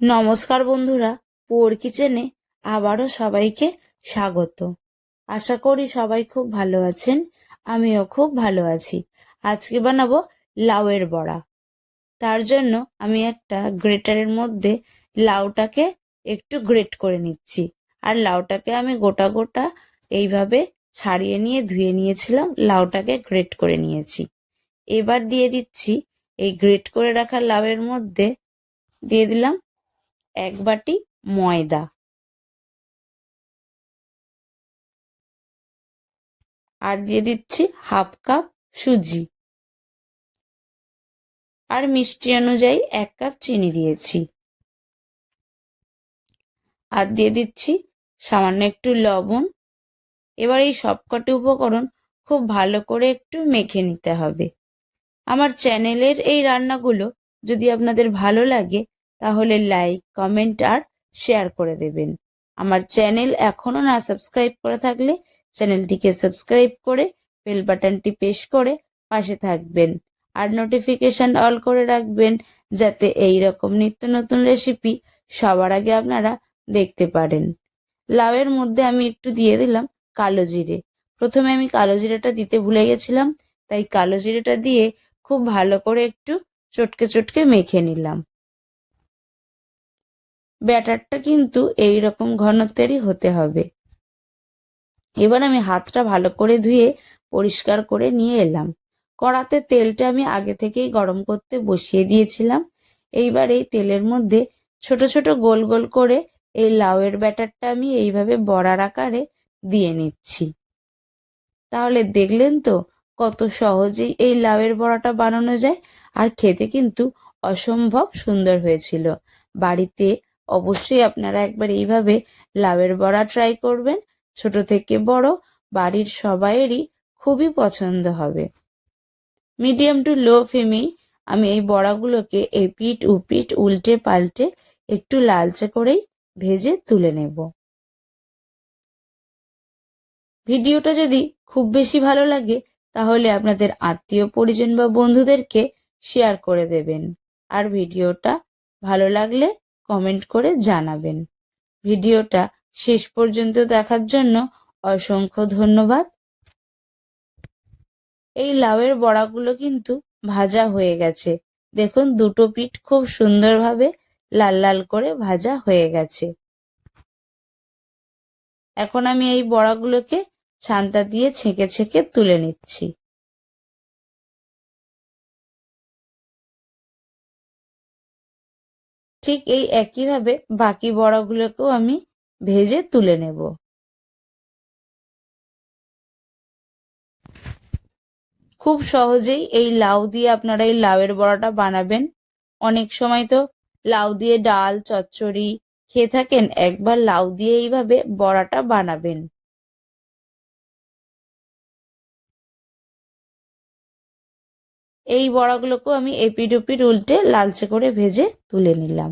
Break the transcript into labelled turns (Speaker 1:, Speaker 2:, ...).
Speaker 1: নমস্কার বন্ধুরা, পোর কিচেনে আবারও সবাইকে স্বাগত। আশা করি সবাই খুব ভালো আছেন, আমিও খুব ভালো আছি। আজকে বানাবো লাউয়ের বড়া। তার জন্য আমি একটা গ্রেটারের মধ্যে লাউটাকে একটু গ্রেট করে নিচ্ছি। আর লাউটাকে আমি গোটা গোটা এইভাবে ছাড়িয়ে নিয়ে ধুয়ে নিয়েছিলাম, লাউটাকে গ্রেট করে নিয়েছি। এবার দিয়ে দিচ্ছি এই গ্রেট করে রাখা লাউয়ের মধ্যে দিয়ে দিলাম এক বাটি ময়দা। আর দিয়ে দিচ্ছি হাফ কাপ সুজি। আর মিষ্টি অনুযায়ী এক কাপ চিনি দিয়েছি। আর দিয়ে দিচ্ছি সামান্য একটু লবণ। এবার এই সবকটি উপকরণ খুব ভালো করে একটু মেখে নিতে হবে। আমার চ্যানেলের এই রান্নাগুলো যদি আপনাদের ভালো লাগে তাহলে লাইক কমেন্ট আর শেয়ার করে দেবেন। আমার চ্যানেল এখনও না সাবস্ক্রাইব করে থাকলে চ্যানেলটিকে সাবস্ক্রাইব করে বেল বাটনটি প্রেস করে পাশে থাকবেন। আর নোটিফিকেশন অল করে রাখবেন যাতে এই রকম নিত্য নতুন রেসিপি সবার আগে আপনারা দেখতে পারেন। লাউয়ের মধ্যে আমি একটু দিয়ে দিলাম কালো জিরে। প্রথমে আমি কালো জিরেটা দিতে ভুলে গেছিলাম, তাই কালো জিরেটা দিয়ে খুব ভালো করে একটু চটকে চটকে মেখে নিলাম। ব্যাটারটা কিন্তু এই রকম ঘনত্বেরই হতে হবে। এবার আমি হাতটা ভালো করে ধুয়ে পরিষ্কার করে নিয়ে এলাম। কড়াতে তেলটা আমি আগে থেকেই গরম করতে বসিয়ে দিয়েছিলাম। এইবার এই তেলের মধ্যে ছোট ছোট গোল গোল করে এই লাউয়ের ব্যাটারটা আমি এইভাবে বড়ার আকারে দিয়ে নিচ্ছি। তাহলে দেখলেন তো কত সহজেই এই লাউয়ের বড়াটা বানানো যায়। আর খেতে কিন্তু অসম্ভব সুন্দর হয়েছিল। বাড়িতে অবশ্যই আপনারা একবার এইভাবে লাউয়ের বড়া ট্রাই করবেন। ছোট থেকে বড়, বাড়ির সবাইয়েরই খুবই পছন্দ হবে। মিডিয়াম টু লো ফ্লেমেই আমি এই বড়াগুলোকে এপিট উপিট উল্টে পাল্টে একটু লালচে করেই ভেজে তুলে নেব। ভিডিওটা যদি খুব বেশি ভালো লাগে, তাহলে আপনাদের আত্মীয়, পরিজন বা বন্ধুদেরকে শেয়ার করে দেবেন। আর ভিডিওটা ভালো লাগলে কমেন্ট করে জানাবেন। ভিডিওটা শেষ পর্যন্ত দেখার জন্য অসংখ্য ধন্যবাদ। এই লাউয়ের বড়াগুলো কিন্তু ভাজা হয়ে গেছে। দেখুন, দুটো পিঠ খুব সুন্দরভাবে লাল লাল করে ভাজা হয়ে গেছে। এখন আমি এই বড়াগুলোকে ছান্তা দিয়ে ছেঁকে ছেঁকে তুলে নিচ্ছি। ঠিক এই একইভাবে বাকি বড়াগুলোকেও আমি ভেজে তুলে নেব। খুব সহজেই এই লাউ দিয়ে আপনারা এই লাউয়ের বড়াটা বানাবেন। অনেক সময় তো লাউ দিয়ে ডাল, চচ্চড়ি খেয়ে থাকেন, একবার লাউ দিয়ে এইভাবে বড়াটা বানাবেন। এই বড়াগুলোকেও আমি এপিড ওপিড উল্টে লালচে করে ভেজে তুলে নিলাম।